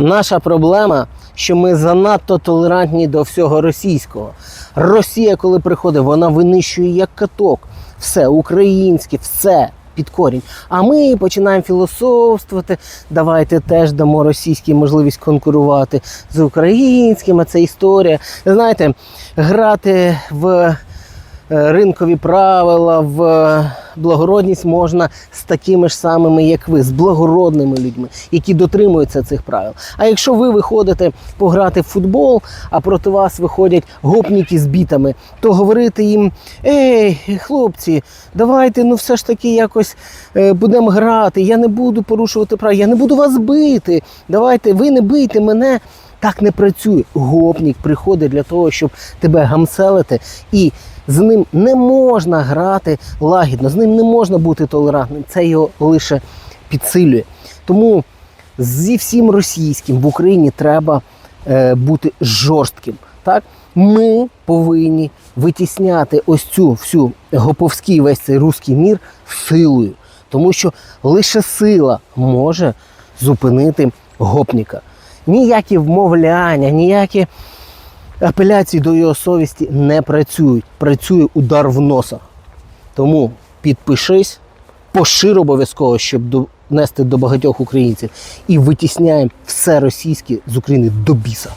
Наша проблема, що ми занадто толерантні до всього російського. Росія, коли приходить, вона винищує як каток. Все українське, все під корінь. А ми починаємо філософствувати. Давайте теж дамо російській можливість конкурувати з українським. А це історія. Знаєте, грати в е, ринкові правила, в благородність можна з такими ж самими, як ви, з благородними людьми, які дотримуються цих правил. А якщо ви виходите пограти в футбол, а проти вас виходять гопніки з бітами, то говорити їм: ей, хлопці, давайте ну все ж таки якось е, будемо грати. Я не буду порушувати права, я не буду вас бити. Давайте, ви не бийте мене. Так не працює. Гопнік приходить для того, щоб тебе гамселити, і з ним не можна грати лагідно, з ним не можна бути толерантним. Це його лише підсилює. Тому зі всім російським в Україні треба е, бути жорстким. Так? Ми повинні витісняти ось цю всю гоповський весь цей руський мір силою, тому що лише сила може зупинити гопніка. Ніякі вмовляння, ніякі апеляції до його совісті не працюють. Працює удар в носа. Тому підпишись, пошир обов'язково, щоб донести до багатьох українців, і витісняємо все російське з України до біса.